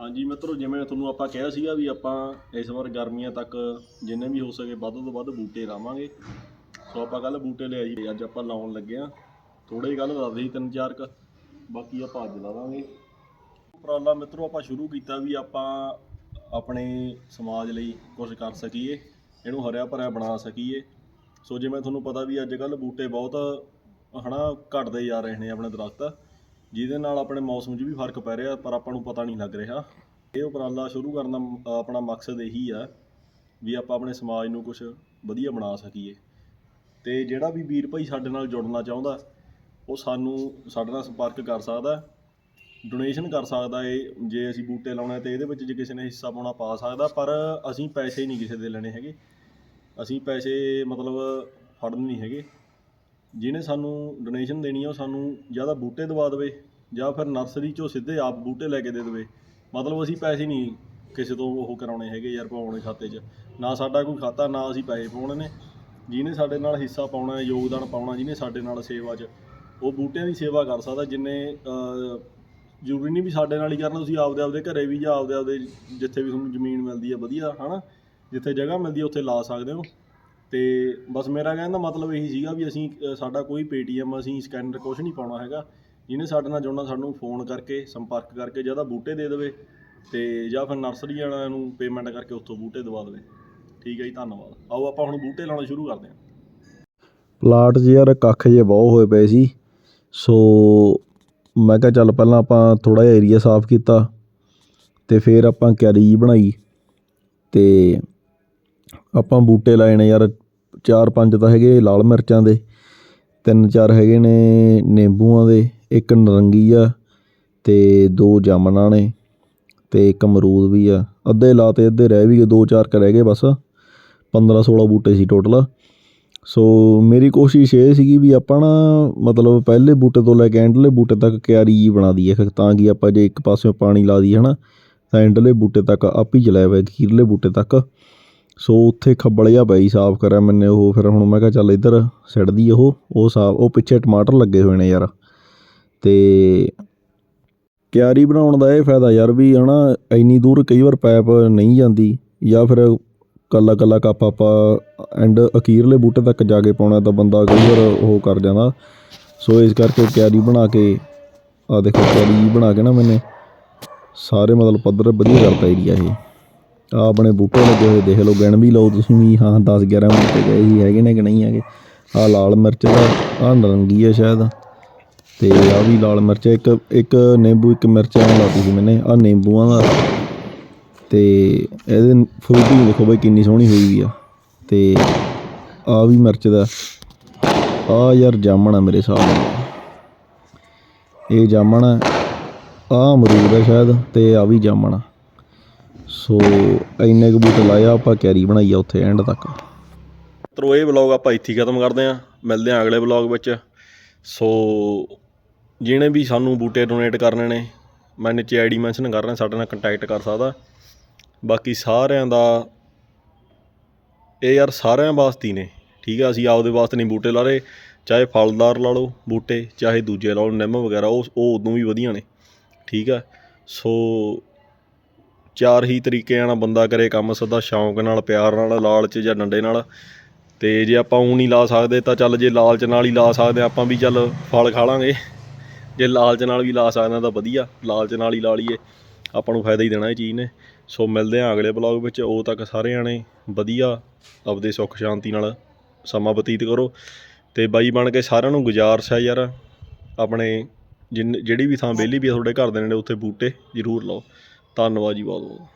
ਹਾਂਜੀ ਮਿੱਤਰੋ, ਜਿਵੇਂ ਤੁਹਾਨੂੰ ਆਪਾਂ ਕਿਹਾ ਸੀਗਾ ਵੀ ਆਪਾਂ ਇਸ ਵਾਰ ਗਰਮੀਆਂ ਤੱਕ ਜਿੰਨੇ ਵੀ ਹੋ ਸਕੇ ਵੱਧ ਤੋਂ ਵੱਧ ਬੂਟੇ ਲਾਵਾਂਗੇ। ਸੋ ਆਪਾਂ ਕੱਲ ਬੂਟੇ ਲਿਆਈ ਜੀ, ਅੱਜ ਆਪਾਂ ਲਾਉਣ ਲੱਗੇ ਆ ਥੋੜੇ ਹੀ ਕੱਲ ਦੱਸਦੇ ਸੀ ਤਿੰਨ ਚਾਰ ਕ, ਬਾਕੀ ਆਪਾਂ ਅੱਜ ਲਾਵਾਂਗੇ ਉਪਰਾਲਾ ਮਿੱਤਰੋ, ਆਪਾਂ ਸ਼ੁਰੂ ਕੀਤਾ ਵੀ ਆਪਾਂ ਆਪਣੇ ਸਮਾਜ ਲਈ ਕੁਝ ਕਰ ਸਕੀਏ, ਇਹਨੂੰ ਹਰਿਆ ਭਰਿਆ ਬਣਾ ਸਕੀਏ। ਸੋ ਜਿਵੇਂ ਤੁਹਾਨੂੰ ਪਤਾ ਵੀ ਅੱਜ ਕੱਲ ਬੂਟੇ ਬਹੁਤ ਹਨਾ, ਘਟਦੇ ਜਾ ਰਹੇ ਨੇ ਆਪਣੇ ਦਰਖਤ। ਜਿਹਦੇ ਨਾਲ ਆਪਣੇ ਮੌਸਮ 'ਚ ਵੀ ਫ਼ਰਕ ਪੈ ਰਿਹਾ, ਪਰ ਆਪਾਂ ਨੂੰ ਪਤਾ ਨਹੀਂ ਲੱਗ ਰਿਹਾ। ਇਹ ਉਪਰਾਲਾ ਸ਼ੁਰੂ ਕਰਨ ਦਾ ਮ- ਆਪਣਾ ਮਕਸਦ ਇਹੀ ਆ ਵੀ ਆਪਾਂ ਆਪਣੇ ਸਮਾਜ ਨੂੰ ਕੁਝ ਵਧੀਆ ਬਣਾ ਸਕੀਏ। ਤੇ ਜਿਹੜਾ ਵੀ ਵੀਰ ਭਾਈ ਸਾਡੇ ਨਾਲ ਜੁੜਨਾ ਚਾਹੁੰਦਾ, ਉਹ ਸਾਨੂੰ, ਸਾਡੇ ਨਾਲ ਸੰਪਰਕ ਕਰ ਸਕਦਾ ਡੋਨੇਸ਼ਨ ਕਰ ਸਕਦਾ ਏ, ਜੇ ਅਸੀਂ ਬੂਟੇ ਲਾਉਣੇ ਤੇ ਇਹਦੇ ਵਿੱਚ ਜੇ ਕਿਸੇ ਨੇ ਹਿੱਸਾ ਪਾਉਣਾ ਪਾ ਸਕਦਾ, ਪਰ ਅਸੀਂ ਪੈਸੇ ਨਹੀਂ ਕਿਸੇ ਦੇ ਲੈਣੇ ਹੈਗੇ। ਅਸੀਂ ਪੈਸੇ ਮਤਲਬ ਫੜਨ ਨਹੀਂ ਹੈਗੇ। ਜਿਹਨੇ ਸਾਨੂੰ ਡੋਨੇਸ਼ਨ ਦੇਣੀ ਆ, ਉਹ ਸਾਨੂੰ ਜਾਂ ਤਾਂ ਬੂਟੇ ਦਵਾ ਦੇਵੇ ਜਾਂ ਫਿਰ ਨਰਸਰੀ ਚੋਂ ਸਿੱਧੇ ਆਪ ਬੂਟੇ ਲੈ ਕੇ ਦੇ ਦੇਵੇ। ਮਤਲਬ ਅਸੀਂ ਪੈਸੇ ਨਹੀਂ ਕਿਸੇ ਤੋਂ ਉਹ ਕਰਾਉਣੇ ਹੈਗੇ ਯਾਰ ਪਾਉਣੇ ਖਾਤੇ 'ਚ। ਨਾ ਸਾਡਾ ਕੋਈ ਖਾਤਾ, ਨਾ ਅਸੀਂ ਪੈਸੇ ਪਾਉਣੇ ਨੇ। ਜਿਹਨੇ ਸਾਡੇ ਨਾਲ ਹਿੱਸਾ ਪਾਉਣਾ, ਯੋਗਦਾਨ ਪਾਉਣਾ, ਜਿਹਨੇ ਸਾਡੇ ਨਾਲ ਸੇਵਾ 'ਚ, ਉਹ ਬੂਟਿਆਂ ਦੀ ਸੇਵਾ ਕਰ ਸਕਦਾ, ਜਿੰਨੇ ਜ਼ਰੂਰੀ ਨਹੀਂ ਵੀ ਸਾਡੇ ਨਾਲ ਹੀ ਕਰਨਾ, ਤੁਸੀਂ ਆਪਦੇ ਆਪਦੇ ਘਰੇ ਵੀ ਜਾਂ ਆਪਦੇ ਆਪਦੇ ਜਿੱਥੇ ਵੀ ਤੁਹਾਨੂੰ ਜ਼ਮੀਨ ਮਿਲਦੀ ਹੈ ਵਧੀਆ, ਹਨਾ? ਜਿੱਥੇ ਜਗ੍ਹਾ ਮਿਲਦੀ ਹੈ ਉੱਥੇ ਲਾ ਸਕਦੇ ਹੋ। ਤੇ ਬਸ ਮੇਰਾ ਕਹਿਣ ਦਾ ਮਤਲਬ ਇਹੀ ਸੀਗਾ ਵੀ ਅਸੀਂ ਅ, ਸਾਡਾ ਕੋਈ ਪੇਟੀਐਮ ਅਸੀਂ ਸਕੈਨਰ ਕੁਝ ਨਹੀਂ ਪਾਉਣਾ ਹੈਗਾ। ਜਿਹਨੇ ਸਾਡੇ ਨਾਲ ਜੁੜਨਾ ਸਾਨੂੰ ਫੋਨ ਕਰਕੇ ਸੰਪਰਕ ਕਰਕੇ ਜਾਂ ਤਾਂ ਬੂਟੇ ਦੇ ਦੇਵੇ ਤੇ ਜਾਂ ਫਿਰ ਨਰਸਰੀ ਵਾਲਿਆਂ ਨੂੰ ਪੇਮੈਂਟ ਕਰਕੇ ਉੱਥੋਂ ਬੂਟੇ ਦਵਾ ਦੇਵੇ। ਠੀਕ ਹੈ ਜੀ ਧੰਨਵਾਦ। ਆਓ ਆਪਾਂ ਹੁਣ ਬੂਟੇ ਲਾਉਣਾ ਸ਼ੁਰੂ ਕਰਦੇ ਹਾਂ। ਪਲਾਟ 'ਚ ਯਾਰ ਕੱਖ ਜੇ ਬਹੁਤ ਹੋਏ ਪਏ ਸੀ। ਸੋ ਮੈਂ ਕਿਹਾ ਚੱਲ ਪਹਿਲਾਂ ਆਪਾਂ ਥੋੜਾ ਜਿਹਾ ਏਰੀਆ ਸਾਫ਼ ਕੀਤਾ ਤੇ ਫਿਰ ਆਪਾਂ ਕਿਆਰੀ ਜਿਹੀ ਬਣਾਈ ਤੇ ਆਪਾਂ ਬੂਟੇ ਲਾਏ ਨੇ ਯਾਰ, ਚਾਰ ਪੰਜ ਤਾਂ ਹੈਗੇ ਲਾਲ ਮਿਰਚਾਂ ਦੇ, ਤਿੰਨ ਚਾਰ ਹੈਗੇ ਨੇ ਨਿੰਬੂਆਂ ਦੇ, ਇੱਕ ਨਰੰਗੀ ਆ ਅਤੇ ਦੋ ਜਾਮਣਾਂ ਨੇ ਅਤੇ ਇੱਕ ਅਮਰੂਦ ਵੀ ਆ। ਅੱਧੇ ਲਾਤੇ ਅੱਧੇ ਰਹਿ ਵੀ ਗਏ, ਦੋ ਚਾਰ ਕੁ ਰਹਿ ਗਏ ਬਸ 15 16 ਬੂਟੇ ਸੀ ਟੋਟਲ ਸੋ ਮੇਰੀ ਕੋਸ਼ਿਸ਼ ਇਹ ਸੀਗੀ ਵੀ ਆਪਾਂ ਨਾ, ਮਤਲਬ ਪਹਿਲੇ ਬੂਟੇ ਤੋਂ ਲੈ ਕੇ ਐਂਡਲੇ ਬੂਟੇ ਤੱਕ ਕਿਆਰੀ ਜੀ ਬਣਾ ਦਈਏ ਤਾਂ ਕਿ ਆਪਾਂ ਜੇ ਇੱਕ ਪਾਸਿਓਂ ਪਾਣੀ ਲਾ ਦਈਏ ਨਾ ਤਾਂ ਐਂਡਲੇ ਬੂਟੇ ਤੱਕ, ਆਪ ਹੀ ਚਲਾਇਆ ਹੋਇਆ ਖੀਰਲੇ ਬੂਟੇ ਤੱਕ। ਸੋ ਉੱਥੇ ਖੱਬਲ ਜਿਹਾ ਪਈ ਸਾਫ਼ ਕਰਿਆ ਮੈਨੇ ਉਹ, ਫਿਰ ਹੁਣ ਮੈਂ ਕਿਹਾ ਚੱਲ ਇੱਧਰ ਸਿੱਟਦੀ ਉਹ ਉਹ ਸਾਫ਼, ਉਹ ਪਿੱਛੇ ਟਮਾਟਰ ਲੱਗੇ ਹੋਏ ਨੇ ਯਾਰ। ਤੇ ਕਿਆਰੀ ਬਣਾਉਣ ਦਾ ਇਹ ਫਾਇਦਾ ਯਾਰ ਵੀ ਹਨਾ, ਇੰਨੀ ਦੂਰ ਕਈ ਵਾਰ ਪਾਈਪ ਨਹੀਂ ਜਾਂਦੀ ਜਾਂ ਫਿਰ ਕੱਲਾ ਕੱਲਾ ਕੱਪ ਆਪਾਂ ਐਂਡ ਅਖੀਰਲੇ ਬੂਟੇ ਤੱਕ ਜਾ ਕੇ ਪਾਉਣਾ ਤਾਂ ਬੰਦਾ ਕਈ ਵਾਰ ਉਹ ਕਰ ਜਾਂਦਾ। ਸੋ ਇਸ ਕਰਕੇ ਕਿਆਰੀ ਬਣਾ ਕੇ ਆ ਦੇਖੋ ਕਿਆਰੀ ਬਣਾ ਕੇ ਨਾ ਮੈਨੇ ਸਾਰੇ ਮਤਲਬ ਪੱਧਰ ਵਧੀਆ ਕਰਤਾ ਏਰੀਆ ਇਹ। ਆ ਆਪਣੇ ਬੂਟੇ ਲੱਗੇ ਹੋਏ, ਦੇਖ ਲਓ, ਗਿਣ ਵੀ ਲਓ ਤੁਸੀਂ ਵੀ, ਹਾਂ 10 11 ਬੂਟੇ ਗਏ ਹੀ ਹੈਗੇ ਨੇ ਕਿ ਨਹੀਂ ਹੈਗੇ। ਆ ਲਾਲ ਮਿਰਚ ਦਾ ਆ ਨਰੰਗੀ ਹੈ ਸ਼ਾਇਦ। ਤੇ ਆ ਵੀ ਲਾਲ ਮਿਰਚ ਇੱਕ ਇੱਕ ਨਿੰਬੂ, ਇੱਕ ਮਿਰਚਾਂ ਲਾਤੀ ਸੀ ਮੈਨੇ ਆ ਨਿੰਬੂਆਂ ਦਾ। ਤੇ ਇਹਦੇ ਫਰੂਟੀ ਦੇਖੋ ਬਈ ਕਿੰਨੀ ਸੋਹਣੀ ਹੋਈ ਵੀ ਆ। ਤੇ ਆ ਵੀ ਮਿਰਚ ਦਾ। ਆ ਯਾਰ ਜਾਮਣ ਆ ਮੇਰੇ ਹਿਸਾਬ ਨਾਲ। ਇਹ ਜਾਮਣ ਆ, ਆਹ ਅਮਰੂਦ ਆ ਸ਼ਾਇਦ, ਤੇ ਆ ਵੀ ਜਾਮਣ ਆ। ਸੋ ਇੰਨੇ ਕੁ ਬੂਟੇ ਲਾਇਆ ਆਪਾਂ ਕੈਰੀ ਬਣਾਈ ਆ ਉੱਥੇ ਐਂਡ ਤੱਕ। ਮਿੱਤਰੋ ਇਹ ਵਲੌਗ ਆਪਾਂ ਇੱਥੇ ਹੀ ਖਤਮ ਕਰਦੇ ਹਾਂ। ਮਿਲਦੇ ਹਾਂ ਅਗਲੇ ਵਲੌਗ ਵਿੱਚ। ਸੋ ਜਿਹਨੇ ਵੀ ਸਾਨੂੰ ਬੂਟੇ ਡੋਨੇਟ ਕਰਨੇ ਨੇ, ਮੈਂ ਨੀਚੇ ਆਈਡੀ ਮੈਂਸ਼ਨ ਕਰ ਰਿਹਾ, ਸਾਡੇ ਨਾਲ ਕੰਟੈਕਟ ਕਰ ਸਕਦਾ। ਬਾਕੀ ਸਾਰਿਆਂ ਦਾ, ਇਹ ਯਾਰ ਸਾਰਿਆਂ ਵਾਸਤੇ ਹੀ ਨੇ। ਠੀਕ ਆ, ਅਸੀਂ ਆਪਦੇ ਵਾਸਤੇ ਨਹੀਂ ਬੂਟੇ ਲਾ ਰਹੇ। ਚਾਹੇ ਫਲਦਾਰ ਲਾ ਲਓ ਬੂਟੇ, ਚਾਹੇ ਦੂਜੇ ਲਾ ਲਓ, ਨਿੰਮ ਵਗੈਰਾ, ਉਹ ਉਹ ਉਦੋਂ ਵੀ ਵਧੀਆ ਨੇ। ਠੀਕ ਆ, ਸੋ ਚਾਰ ਹੀ ਤਰੀਕਿਆਂ ਨਾਲ ਬੰਦਾ ਕਰੇ ਕੰਮ ਸਦਾ ਸ਼ੌਂਕ ਨਾਲ ਪਿਆਰ ਨਾਲ ਲਾਲਚ ਜਾਂ ਡੰਡੇ ਨਾਲ। ਤੇ ਜੇ ਆਪਾਂ ਊਂ ਨਹੀਂ ਲਾ ਸਕਦੇ ਤਾਂ ਚੱਲ ਜੇ ਲਾਲਚ ਨਾਲ ਹੀ ਲਾ ਸਕਦੇ ਹਾਂ, ਆਪਾਂ ਵੀ ਚੱਲ ਫਲ ਖਾ ਲਾਂਗੇ। ਜੇ ਲਾਲਚ ਨਾਲ ਵੀ ਲਾ ਸਕਦੇ ਹਾਂ ਤਾਂ ਵਧੀਆ ਲਾਲਚ ਨਾਲ ਹੀ ਲਾ ਲਈਏ। ਆਪਾਂ ਨੂੰ ਫਾਇਦਾ ਹੀ ਦੇਣਾ ਇਹ ਚੀਜ਼ ਨੇ। ਸੋ ਮਿਲਦੇ ਹਾਂ ਅਗਲੇ ਬਲੌਗ ਵਿੱਚ। ਉਹ ਤੱਕ ਸਾਰੇ ਜਾਣੇ ਵਧੀਆ ਆਪਦੇ ਸੁੱਖ ਸ਼ਾਂਤੀ ਨਾਲ ਸਮਾਂ ਬਤੀਤ ਕਰੋ। ਤੇ ਬਾਈ ਬਣ ਕੇ ਸਾਰਿਆਂ ਨੂੰ ਗੁਜ਼ਾਰਸ਼ ਹੈ ਯਾਰ ਆਪਣੇ ਜਿੰਨ ਜਿਹੜੀ ਵੀ ਥਾਂ ਵਿਹਲੀ ਵੀ ਆ ਤੁਹਾਡੇ ਘਰ ਦੇ ਨੇੜੇ ਉੱਥੇ ਬੂਟੇ ਜ਼ਰੂਰ ਲਾਓ। ਧੰਨਵਾਦ ਜੀ ਬਹੁਤ ਬਹੁਤ।